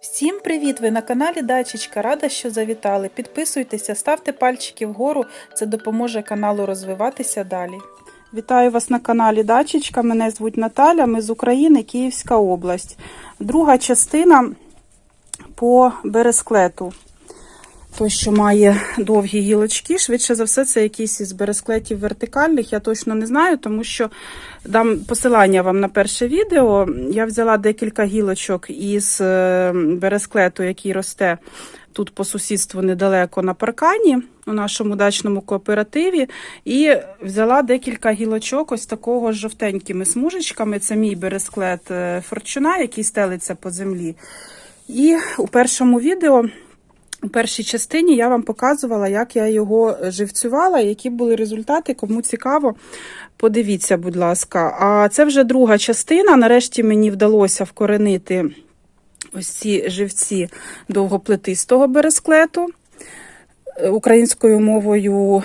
Всім привіт! Ви на каналі Дачечка. Рада, що завітали. Підписуйтеся, ставте пальчики вгору, це допоможе каналу розвиватися далі. Вітаю вас на каналі Дачечка. Мене звуть Наталя. Ми з України, Київська область. Друга частина по бересклету. Той, що має довгі гілочки, швидше за все, це якийсь із бересклетів вертикальних. Я точно не знаю, тому що дам посилання вам на перше відео. Я взяла декілька гілочок із е, бересклету, який росте тут по сусідству недалеко на паркані у нашому дачному кооперативі. І взяла декілька гілочок ось такого з жовтенькими смужечками. Це мій бересклет е, форчуна, який стелиться по землі. І у першому відео. У першій частині я вам показувала, як я його живцювала, які були результати. Кому цікаво, подивіться, будь ласка. А це вже друга частина. Нарешті мені вдалося вкоренити ось ці живці довгоплетистого бересклету. Українською мовою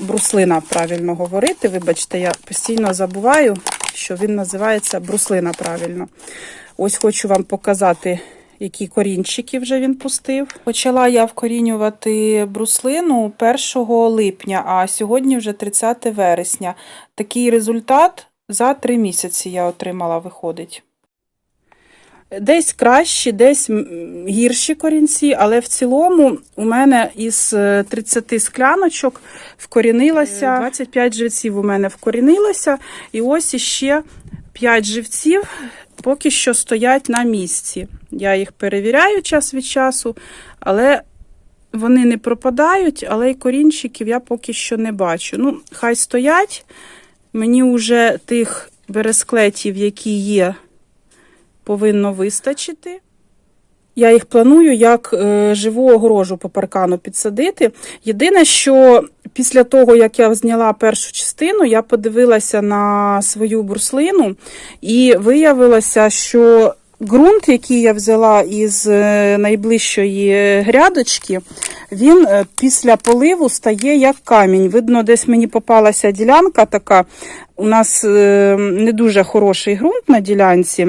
бруслина правильно говорити. Вибачте, я постійно забуваю, що він називається бруслина правильно. Ось хочу вам показати які корінчики вже він пустив. Почала я вкорінювати бруслину 1 липня, а сьогодні вже 30 вересня. Такий результат за три місяці я отримала, виходить. Десь кращі, десь гірші корінці, але в цілому у мене із 30 скляночок вкорінилося, 25 живців у мене вкорінилося, і ось іще 5 живців поки що стоять на місці. Я їх перевіряю час від часу, але вони не пропадають, але й корінчиків я поки що не бачу. Ну, хай стоять. Мені вже тих бересклетів, які є, повинно вистачити. Я їх планую як е, живу огорожу по паркану підсадити. Єдине, що після того, як я зняла першу частину, я подивилася на свою бурслину і виявилося, що ґрунт, який я взяла із е, найближчої грядочки, він е, після поливу стає як камінь. Видно, десь мені попалася ділянка така. У нас не дуже хороший ґрунт на ділянці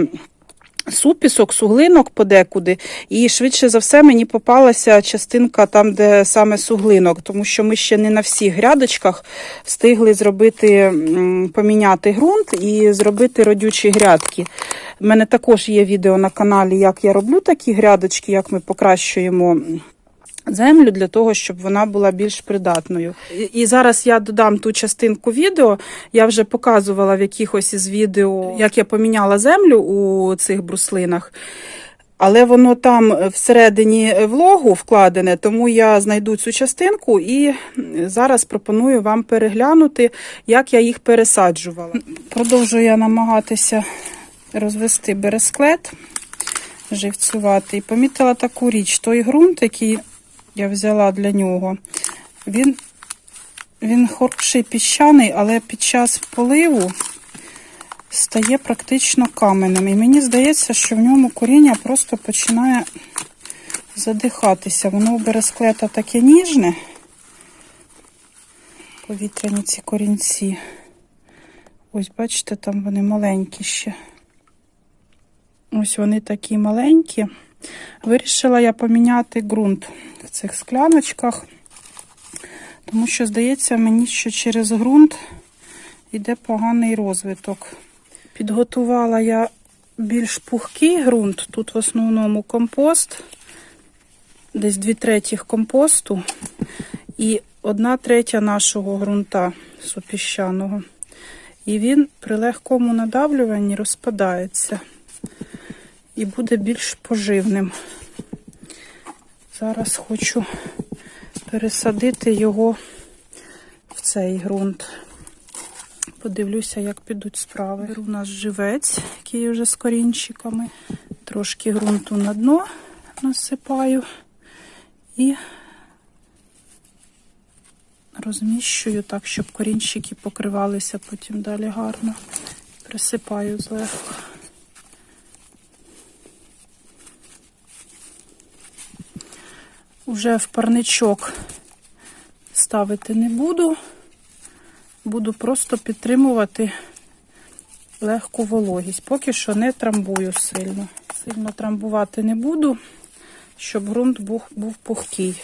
супісок, суглинок подекуди. І швидше за все мені попалася частинка там, де саме суглинок, тому що ми ще не на всіх грядочках встигли зробити, поміняти ґрунт і зробити родючі грядки. У мене також є відео на каналі, як я роблю такі грядочки, як ми покращуємо землю для того, щоб вона була більш придатною. І зараз я додам ту частинку відео. Я вже показувала в якихось із відео, як я поміняла землю у цих бруслинах. Але воно там всередині влогу вкладене, тому я знайду цю частинку і зараз пропоную вам переглянути, як я їх пересаджувала. Продовжую я намагатися розвести бересклет, живцювати. І помітила таку річ, той ґрунт, який я взяла для нього. Він він хороший піщаний, але під час поливу стає практично каменним. І мені здається, що в ньому коріння просто починає задихатися. Воно у бересклета таке ніжне, повітряні ці корінці. Ось, бачите, там вони маленькі ще. Ось вони такі маленькі. Вирішила я поміняти ґрунт в цих скляночках, тому що, здається, мені, що через ґрунт йде поганий розвиток. Підготувала я більш пухкий ґрунт, тут в основному компост, десь дві третіх компосту і одна третя нашого ґрунта супіщаного. І він при легкому надавлюванні розпадається і буде більш поживним. Зараз хочу пересадити його в цей ґрунт. Подивлюся, як підуть справи. Беру у нас живець, який вже з корінчиками. Трошки ґрунту на дно насипаю і розміщую так, щоб корінчики покривалися потім далі гарно. Присипаю злегка. Уже в парничок ставити не буду, буду просто підтримувати легку вологість. Поки що не трамбую сильно. Сильно трамбувати не буду, щоб ґрунт був, був пухкий.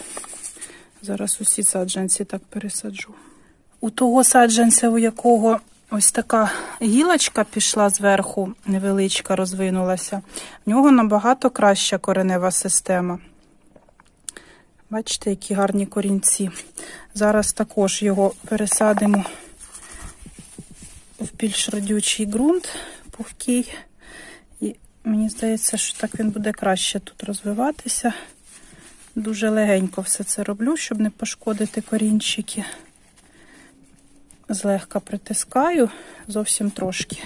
Зараз усі саджанці так пересаджу. У того саджанця, у якого ось така гілочка пішла зверху, невеличка, розвинулася, в нього набагато краща коренева система. Бачите, які гарні корінці. Зараз також його пересадимо в більш родючий ґрунт, пухкий. І мені здається, що так він буде краще тут розвиватися. Дуже легенько все це роблю, щоб не пошкодити корінчики. Злегка притискаю зовсім трошки.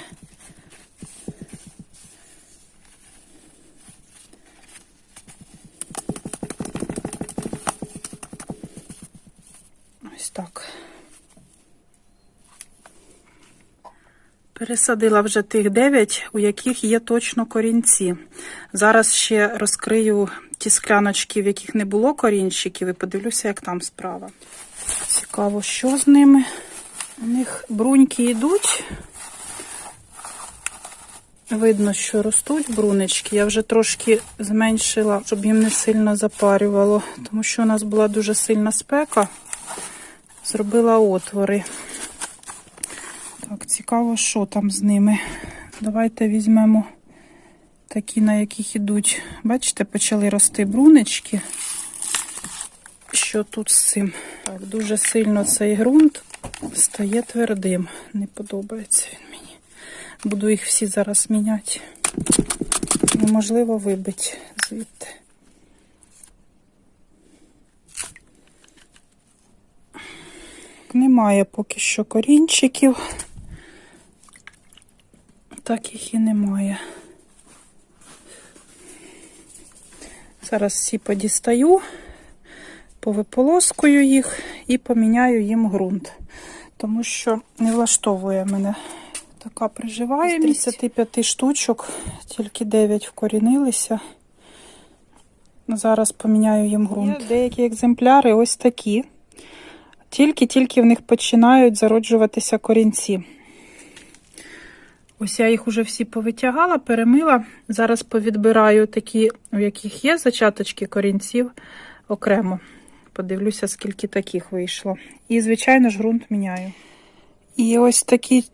Ось так. Пересадила вже тих 9, у яких є точно корінці. Зараз ще розкрию ті скляночки, в яких не було корінчиків, і подивлюся, як там справа. Цікаво, що з ними. У них бруньки йдуть. Видно, що ростуть брунечки. Я вже трошки зменшила, щоб їм не сильно запарювало, тому що у нас була дуже сильна спека. Зробила отвори. Так, цікаво, що там з ними. Давайте візьмемо такі, на яких ідуть. Бачите, почали рости брунечки. Що тут з цим? Так, дуже сильно цей ґрунт стає твердим. Не подобається він мені. Буду їх всі зараз міняти. Неможливо вибити звідти. Немає поки що корінчиків. Так їх і немає. Зараз всі подістаю, повиполоскую їх і поміняю їм ґрунт. Тому що не влаштовує мене така приживаємість. З 35 штучок, тільки 9 вкорінилися. Зараз поміняю їм ґрунт. Є деякі екземпляри ось такі. Тільки-тільки в них починають зароджуватися корінці. Ось я їх уже всі повитягала, перемила. Зараз повідбираю такі, у яких є зачаточки корінців окремо. Подивлюся, скільки таких вийшло. І, звичайно ж, ґрунт міняю. І ось такі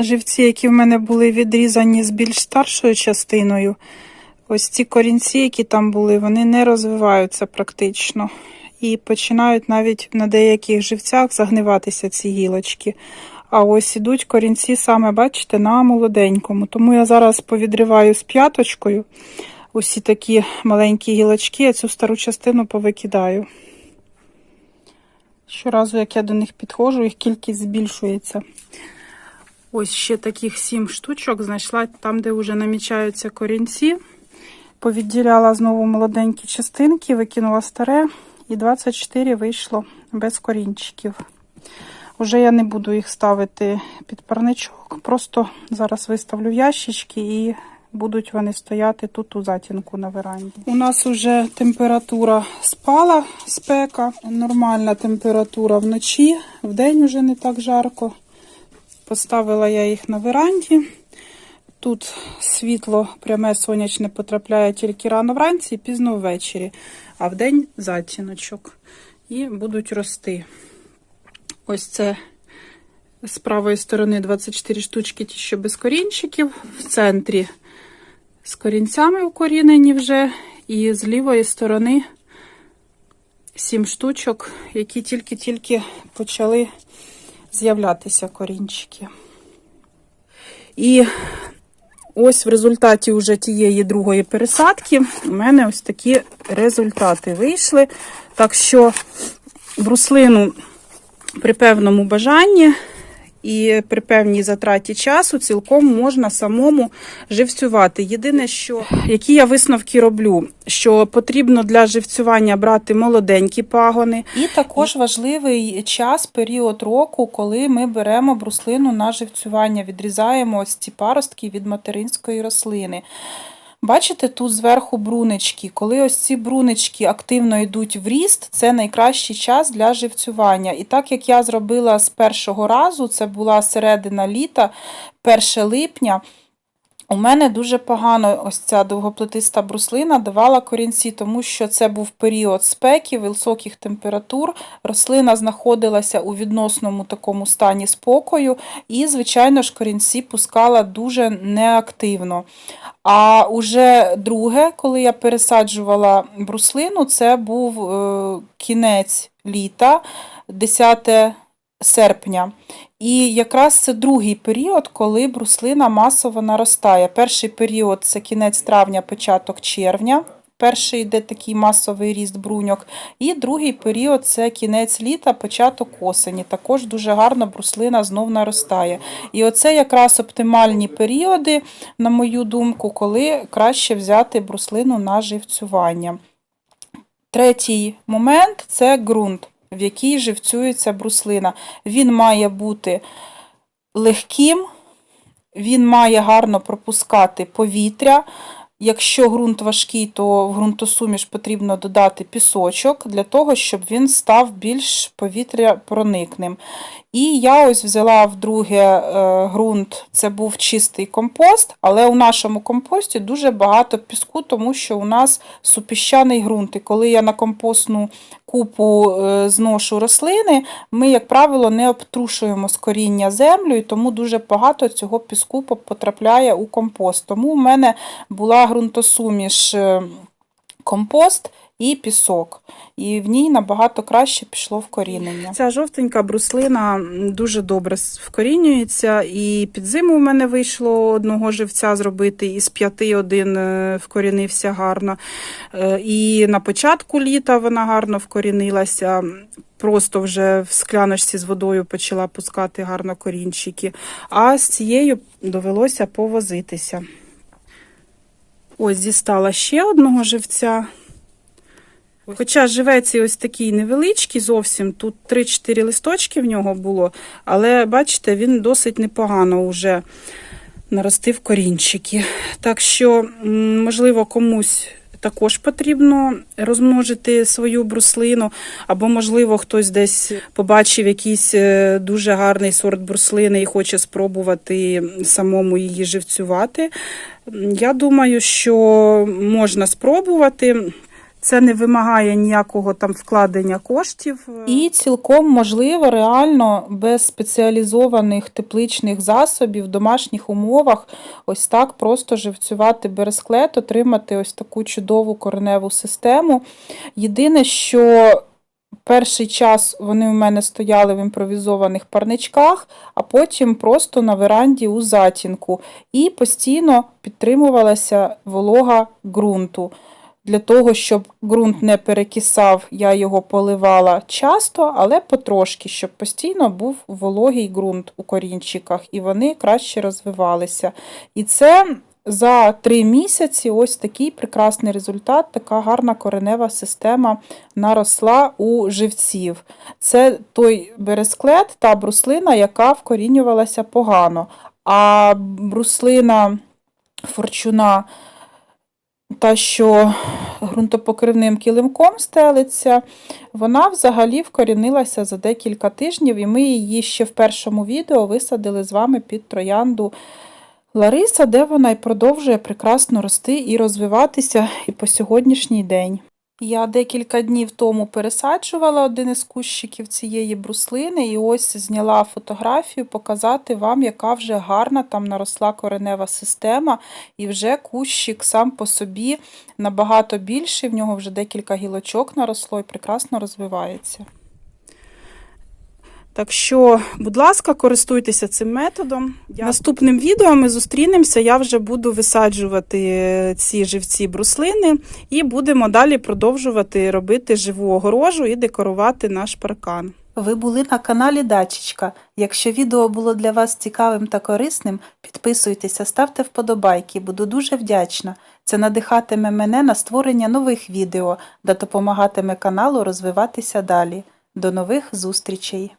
живці, які в мене були відрізані з більш старшою частиною. Ось ці корінці, які там були, вони не розвиваються практично. І починають навіть на деяких живцях загниватися ці гілочки. А ось ідуть корінці саме, бачите, на молоденькому. Тому я зараз повідриваю з п'яточкою усі такі маленькі гілочки, я цю стару частину повикидаю. Щоразу, як я до них підходжу, їх кількість збільшується. Ось ще таких сім штучок знайшла там, де вже намічаються корінці. Повідділяла знову молоденькі частинки, викинула старе, і 24 вийшло без корінчиків. Уже я не буду їх ставити під парничок, просто зараз виставлю ящички і будуть вони стояти тут у затінку на веранді. У нас вже температура спала, спека, нормальна температура вночі, вдень вже не так жарко. Поставила я їх на веранді. Тут світло пряме сонячне потрапляє тільки рано вранці і пізно ввечері, а вдень затіночок. І будуть рости. Ось це з правої сторони 24 штучки, ті, що без корінчиків, в центрі з корінцями укорінені вже, і з лівої сторони 7 штучок, які тільки-тільки почали з'являтися корінчики. І ось в результаті вже тієї другої пересадки у мене ось такі результати вийшли. Так що бруслину при певному бажанні і при певній затраті часу цілком можна самому живцювати. Єдине, що які я висновки роблю, що потрібно для живцювання брати молоденькі пагони. І також важливий час, період року, коли ми беремо бруслину на живцювання, відрізаємо ось ці паростки від материнської рослини. Бачите, тут зверху брунички. Коли ось ці брунички активно йдуть в ріст, це найкращий час для живцювання. І так як я зробила з першого разу, це була середина літа, 1 липня. У мене дуже погано ось ця довгоплетиста бруслина давала корінці, тому що це був період спеки, високих температур. Рослина знаходилася у відносному такому стані спокою, і, звичайно ж, корінці пускала дуже неактивно. А уже друге, коли я пересаджувала бруслину, це був е, кінець літа, 10 серпня. І якраз це другий період, коли бруслина масово наростає. Перший період це кінець травня, початок червня. Перший йде такий масовий ріст бруньок. І другий період це кінець літа, початок осені. Також дуже гарно бруслина знов наростає. І оце якраз оптимальні періоди, на мою думку, коли краще взяти бруслину на живцювання. Третій момент це ґрунт, в якій живцюється бруслина. Він має бути легким, він має гарно пропускати повітря. Якщо ґрунт важкий, то в ґрунтосуміш потрібно додати пісочок для того, щоб він став більш повітря проникним. І я ось взяла вдруге е, ґрунт, це був чистий компост, але у нашому компості дуже багато піску, тому що у нас супіщаний ґрунт. І коли я на компостну купу е, зношу рослини, ми, як правило, не обтрушуємо з коріння землю, і тому дуже багато цього піску потрапляє у компост. Тому у мене була ґрунтосуміш е, компост і пісок. І в ній набагато краще пішло вкорінення. Ця жовтенька бруслина дуже добре вкорінюється, і під зиму у мене вийшло одного живця зробити, із п'яти один е, вкорінився гарно. Е, І на початку літа вона гарно вкорінилася. Просто вже в скляночці з водою почала пускати гарно корінчики. А з цією довелося повозитися. Ось дістала ще одного живця. Хоча живець і ось такий невеличкий зовсім, тут 3-4 листочки в нього було, але бачите, він досить непогано вже наростив корінчики. Так що, можливо, комусь також потрібно розмножити свою бруслину, або, можливо, хтось десь побачив якийсь е, дуже гарний сорт бруслини і хоче спробувати самому її живцювати. Я думаю, що можна спробувати. Це не вимагає ніякого там вкладення коштів. І цілком можливо, реально без спеціалізованих тепличних засобів в домашніх умовах ось так просто живцювати бересклет, отримати ось таку чудову кореневу систему. Єдине, що перший час вони у мене стояли в імпровізованих парничках, а потім просто на веранді у затінку. І постійно підтримувалася волога ґрунту. Для того, щоб ґрунт не перекисав, я його поливала часто, але потрошки, щоб постійно був вологий ґрунт у корінчиках, і вони краще розвивалися. І це за три місяці ось такий прекрасний результат, така гарна коренева система наросла у живців. Це той бересклет, та бруслина, яка вкорінювалася погано. А бруслина форчуна та, що ґрунтопокривним килимком стелиться, вона взагалі вкорінилася за декілька тижнів, і ми її ще в першому відео висадили з вами під троянду Лариса, де вона і продовжує прекрасно рости і розвиватися і по сьогоднішній день. Я декілька днів тому пересаджувала один із кущиків цієї бруслини, і ось зняла фотографію, показати вам, яка вже гарна там наросла коренева система, і вже кущик сам по собі набагато більший, в нього вже декілька гілочок наросло і прекрасно розвивається. Так що, будь ласка, користуйтеся цим методом. Наступним відео ми зустрінемося. Я вже буду висаджувати ці живці бруслини і будемо далі продовжувати робити живу огорожу і декорувати наш паркан. Ви були на каналі Дачечка. Якщо відео було для вас цікавим та корисним, підписуйтеся, ставте вподобайки, буду дуже вдячна. Це надихатиме мене на створення нових відео та допомагатиме каналу розвиватися далі. До нових зустрічей!